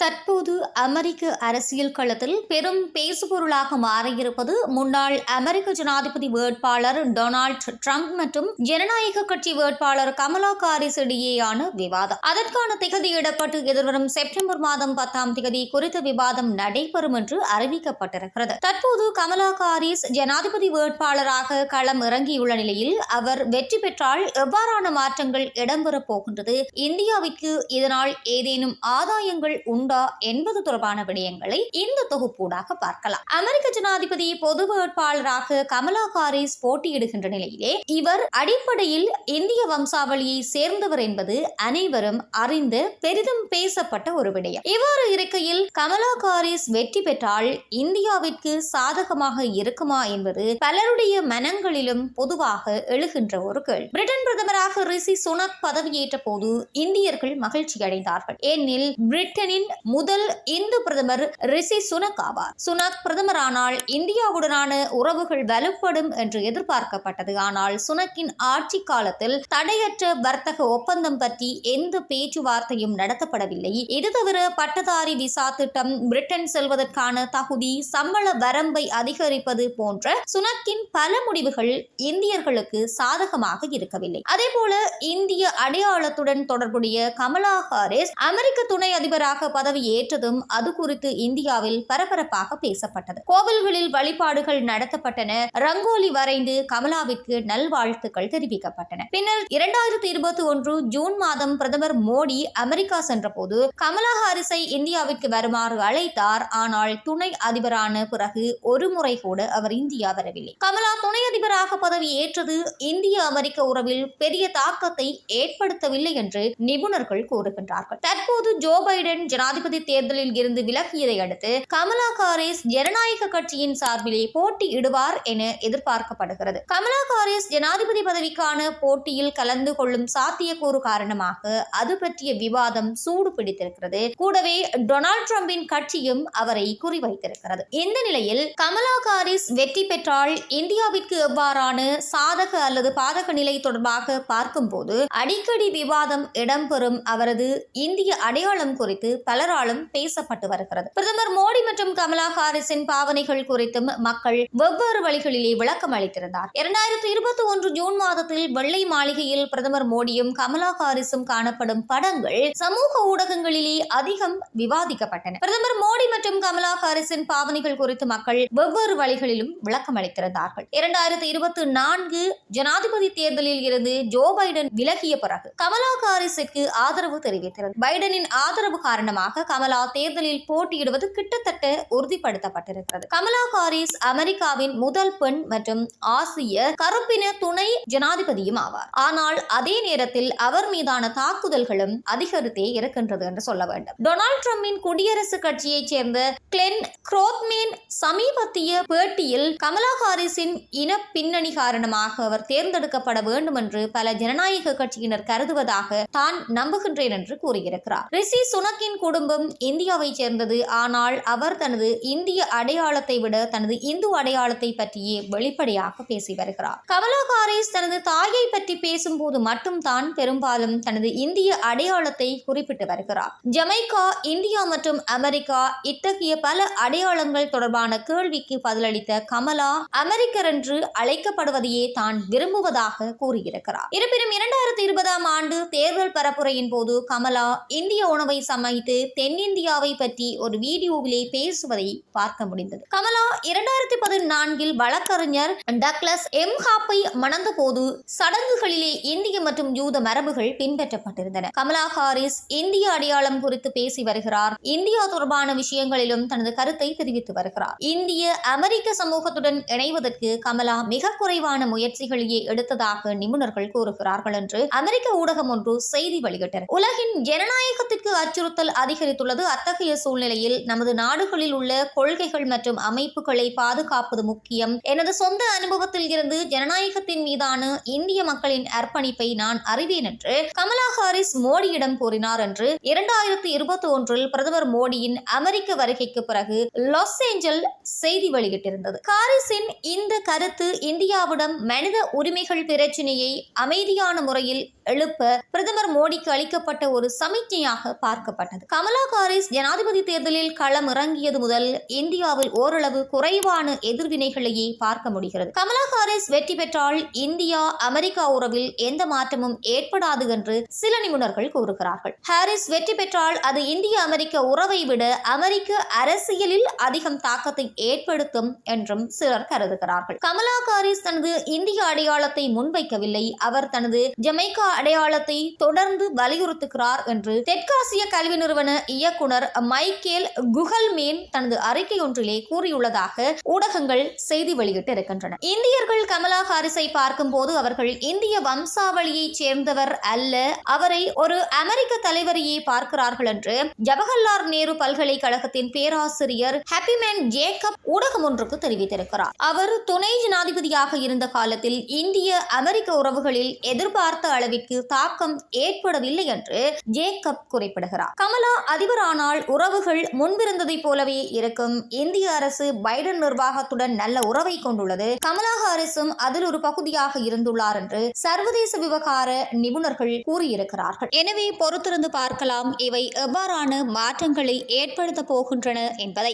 தற்போது அமெரிக்க அரசியல் களத்தில் பெரும் பேசுபொருளாக மாறியிருப்பது முன்னாள் அமெரிக்க ஜனாதிபதி வேட்பாளர் டொனால்ட் ட்ரம்ப் மற்றும் ஜனநாயக கட்சி வேட்பாளர் கமலா காரிஸ் இடையேயான விவாதம். அதற்கான திகதி இடப்பட்டு எதிர்வரும் செப்டம்பர் மாதம் பத்தாம் திகதி குறித்த விவாதம் நடைபெறும் என்று அறிவிக்கப்பட்டிருக்கிறது. தற்போது கமலா காரிஸ் ஜனாதிபதி வேட்பாளராக களம் இறங்கியுள்ள நிலையில் அவர் வெற்றி பெற்றால் எவ்வாறான மாற்றங்கள் இடம்பெறப் போகின்றது? இந்தியாவிற்கு இதனால் ஏதேனும் ஆதாயங்கள் உண்டு? என்பது தொடர்பான விடயங்களை இந்த தொகுப்பூடாக பார்க்கலாம். அமெரிக்க ஜனாதிபதி பொது வேட்பாளராக கமலா ஹாரிஸ் போட்டியிடுகின்ற நிலையிலே இவர் அடிப்படையில் இந்திய வம்சாவளியை சேர்ந்தவர் என்பது அனைவரும் அறிந்து பெரிதும் பேசப்பட்ட ஒரு விடயம். இவ்வாறு இருக்கையில் கமலா ஹாரிஸ் வெற்றி பெற்றால் இந்தியாவிற்கு சாதகமாக இருக்குமா என்பது பலருடைய மனங்களிலும் பொதுவாக எழுகின்ற ஒரு கேள்வி. பிரிட்டன் பிரதமராக ரிஷி சுனக் பதவியேற்ற போது இந்தியர்கள் மகிழ்ச்சி அடைந்தார்கள் ஏனெனில் பிரிட்டனின் முதல் இந்து பிரதமர் ரிஷி சுனக் ஆவார். சுனக் பிரதமரானால் இந்தியாவுடனான உறவுகள் வலுப்படும் என்று எதிர்பார்க்கப்பட்டது. ஆனால் சுனக்கின் ஆட்சி காலத்தில் தடையற்ற வர்த்தக ஒப்பந்தம் பற்றி எந்த பேச்சுவார்த்தையும் நடத்தப்படவில்லை. இது தவிர பட்டதாரி விசா திட்டம் பிரிட்டன் செல்வதற்கான தகுதி சம்பள வரம்பை அதிகரிப்பது போன்ற சுனக்கின் பல முடிவுகள் இந்தியர்களுக்கு சாதகமாக இருக்கவில்லை. அதே போல இந்திய அடையாளத்துடன் தொடர்புடைய கமலா ஹாரிஸ் அமெரிக்க துணை அதிபராக பதவி ஏற்றதும் அது குறித்து இந்தியாவில் பரபரப்பாக பேசப்பட்டது. கோவில்களில் வழிபாடுகள் நடத்தப்பட்டன. ரங்கோலி வரைந்து கமலாவிற்கு நல்வாழ்த்துக்கள் தெரிவிக்கப்பட்டன. பின்னர் இரண்டாயிரத்தி இருபத்தி ஒன்று ஜூன் மாதம் பிரதமர் மோடி அமெரிக்கா சென்றபோது கமலா ஹாரிஸை இந்தியாவிற்கு வருமாறு அழைத்தார். ஆனால் துணை அதிபரான பிறகு ஒரு முறை கூட அவர் இந்தியா வரவில்லை. கமலா துணை அதிபராக பதவி ஏற்றது இந்திய அமெரிக்க உறவில் பெரிய தாக்கத்தை ஏற்படுத்தவில்லை என்று நிபுணர்கள் கூறுகின்றார்கள். தற்போது ஜோ பைடன் ஜனாதிபதி ஜனாதிபதி தேர்தலில் இருந்து விலகியதை அடுத்து கமலா காரிஸ் ஜனநாயக கட்சியின் சார்பிலே போட்டியிடுவார் என எதிர்பார்க்கப்படுகிறது. கமலா காரிஸ் ஜனாதிபதி பதவிக்கான போட்டியில் கலந்து கொள்ளும் சாத்தியக்கூறு காரணமாக அது பற்றிய விவாதம் சூடு பிடித்திருக்கிறது. கூடவே டொனால்ட் ட்ரம்பின் கட்சியும் அவரை குறிவைத்திருக்கிறது. இந்த நிலையில் கமலா காரிஸ் வெற்றி பெற்றால் இந்தியாவிற்கு எவ்வாறான சாதக அல்லது பாதக நிலை தொடர்பாக பார்க்கும்போது அடிக்கடி விவாதம் இடம்பெறும் அவரது இந்திய அடையாளம் குறித்து பலர் பலராலும் பேசப்பட்டு வருகிறது. பிரதமர் மோடி மற்றும் கமலா ஹாரிஸின் பாவனைகள் குறித்தும் மக்கள் வெவ்வேறு வழிகளிலே விளக்கம் அளித்திருந்தார். இரண்டாயிரத்தி இருபத்தி ஒன்று ஜூன் மாதத்தில் வெள்ளை மாளிகையில் பிரதமர் மோடியும் கமலா ஹாரிஸும் காணப்படும் படங்கள் சமூக ஊடகங்களிலே அதிகம் விவாதிக்கப்பட்டன. பிரதமர் மோடி மற்றும் கமலா ஹாரிஸின் பாவனைகள் குறித்து மக்கள் வெவ்வேறு வழிகளிலும் விளக்கம் அளித்திருந்தார்கள். இரண்டாயிரத்தி இருபத்தி நான்கு ஜனாதிபதி தேர்தலில் இருந்து ஜோ பைடன் விலகிய பிறகு கமலா ஹாரிஸுக்கு ஆதரவு தெரிவித்தது பைடனின் ஆதரவு காரணமாக கமலா தேர்தலில் போட்டியிடுவது கிட்டத்தட்ட உறுதிப்படுத்தப்பட்டிருக்கிறது. கமலா ஹாரிஸ் அமெரிக்காவின் முதல் பெண் மற்றும் ஆசிய கருப்பின துணை ஜனாதிபதியும் ஆவார். ஆனால் அதே நேரத்தில் அவர் மீதான தாக்குதல்களும் அதிகரித்தே இருக்கின்றது என்று சொல்ல வேண்டும். டொனால்ட் ட்ரம்பின் குடியரசுக் கட்சியைச் சேர்ந்த கிளென் குரோத்மேன் சமீபத்திய பேட்டியில் கமலா ஹாரிஸின் இன பின்னணி காரணமாக அவர் தேர்ந்தெடுக்கப்பட வேண்டும் என்று பல ஜனநாயக கட்சியினர் கருதுவதாக தான் நம்புகின்றேன் என்று கூறியிருக்கிறார். ரிஷி சுனக்கின் குடும்பம் இந்தியாவைச் சேர்ந்தது. ஆனால் அவர் தனது இந்திய அடையாளத்தை விட தனது இந்து அடையாளத்தை பற்றியே வெளிப்படையாக பேசி வருகிறார். கமலா ஹாரிஸ் தனது தாயை பற்றி பேசும்போது மட்டும் தான் பெரும்பாலும் தனது இந்திய அடையாளத்தை குறிப்பிட்டு வருகிறார். ஜமைக்கா இந்தியா மற்றும் அமெரிக்கா இத்தகைய பல அடையாளங்கள் தொடர்பான கேள்விக்கு பதிலளித்த கமலா அமெரிக்கர் என்று அழைக்கப்படுவதையே தான் விரும்புவதாக கூறியிருக்கிறார். இருப்பினும் இரண்டாயிரத்தி இருபதாம் ஆண்டு தேர்தல் பரப்புரையின் போது கமலா இந்திய உணவை சமைத்து தென்னிந்தியாவை பற்றி ஒரு வீடியோவிலே பேசுவதை பார்க்க முடிந்தது. கமலா இரண்டாயிரத்தி பதினான்கில் வழக்கறிஞர் டக்ளஸ் எம். ஹாப்பை மணந்த போது சடங்குகளிலே இந்திய மற்றும் யூத மரபுகள் பின்பற்றப்பட்டிருந்தன. கமலா ஹாரிஸ் இந்திய அடையாளம் குறித்து பேசி வருகிறார். இந்தியா தொடர்பான விஷயங்களிலும் தனது கருத்தை தெரிவித்து வருகிறார். இந்திய அமெரிக்க சமூகத்துடன் இணைவதற்கு கமலா மிக குறைவான முயற்சிகளையே எடுத்ததாக நிபுணர்கள் கூறுகிறார்கள் என்று அமெரிக்க ஊடகம் ஒன்று செய்தி வெளியிட்டனர் உலகின் ஜனநாயகத்திற்கு அச்சுறுத்தல் அதிக அதிகரித்துள்ளது. அத்தகைய சூழ்நிலையில் நமது நாடுகளில் உள்ள கொள்கைகள் மற்றும் அமைப்புகளை பாதுகாப்பது முக்கியம். எனது சொந்த அனுபவத்தில் இருந்து ஜனநாயகத்தின் மீதான இந்திய மக்களின் அர்ப்பணிப்பை நான் அறிவேன் என்று கமலா ஹாரிஸ் மோடியிடம் கூறினார் என்று இரண்டாயிரத்தி இருபத்தி ஒன்றில் பிரதமர் மோடியின் அமெரிக்க வருகைக்கு பிறகு லாஸ் ஏஞ்சல் செய்தி வெளியிட்டிருந்தது. ஹாரிஸின் இந்த கருத்து இந்தியாவிடம் மனித உரிமைகள் பிரச்சினையை அமைதியான முறையில் எழுப்ப பிரதமர் மோடிக்கு அளிக்கப்பட்ட ஒரு சமிக்ஞையாக பார்க்கப்பட்டது. கமலா ஹாரிஸ் ஜனாதிபதி தேர்தலில் களம் இறங்கியது முதல் இந்தியாவில் ஓரளவு குறைவான எதிர்வினைகளையே பார்க்க முடிகிறது. கமலா ஹாரிஸ் வெற்றி பெற்றால் இந்தியா அமெரிக்கா உறவில் எந்த மாற்றமும் ஏற்படாது என்று சில நிபுணர்கள் கூறுகிறார்கள். ஹாரிஸ் வெற்றி பெற்றால் அது இந்திய அமெரிக்க உறவை விட அமெரிக்க அரசியலில் அதிகம் தாக்கத்தை ஏற்படுத்தும் என்றும் சிலர் கருதுகிறார்கள். கமலா ஹாரிஸ் தனது இந்திய அடையாளத்தை முன்வைக்கவில்லை. அவர் தனது ஜமைக்கா அடையாளத்தை தொடர்ந்து வலியுறுத்துகிறார் என்று தெற்காசிய கல்வி நிறுவன இயக்குனர் மைக்கேல் குஹல்மேன் தனது அறிக்கை ஒன்றிலே கூறியுள்ளதாக ஊடகங்கள் செய்தி வெளியிட்டு இருக்கின்றன இந்தியர்கள் கமலா ஹாரிஸை பார்க்கும்போது அவர்கள் இந்திய வம்சாவளியைச் சேர்ந்தவர் அல்ல அவரை ஒரு அமெரிக்க தலைவரையே பார்க்கிறார்கள் என்று ஜவஹர்லால் நேரு பல்கலைக்கழகத்தின் பேராசிரியர் ஹாப்பிமேன் ஜேக்கப் ஊடகம் ஒன்றுக்கு தெரிவித்திருக்கிறார். அவர் துணை ஜனாதிபதியாக இருந்த காலத்தில் இந்திய அமெரிக்க உறவுகளில் எதிர்பார்த்த அளவிற்கு தாக்கம் ஏற்படவில்லை என்று ஜேக்கப் குறிப்பிடுகிறார். கமலா அதிபரானால் உறவுகள் முன்பிருந்ததைப் போலவே இருக்கும். இந்திய அரசு பைடன் நிர்வாகத்துடன் நல்ல உறவை கொண்டுள்ளது. கமலா ஹாரிஸும் அதில் ஒரு பகுதியாக இருந்துள்ளார் என்று சர்வதேச விவகார நிபுணர்கள் கூறியிருக்கிறார்கள். எனவே பொறுத்திருந்து பார்க்கலாம் இவை எவ்வாறான மாற்றங்களை ஏற்படுத்த போகின்றன என்பதை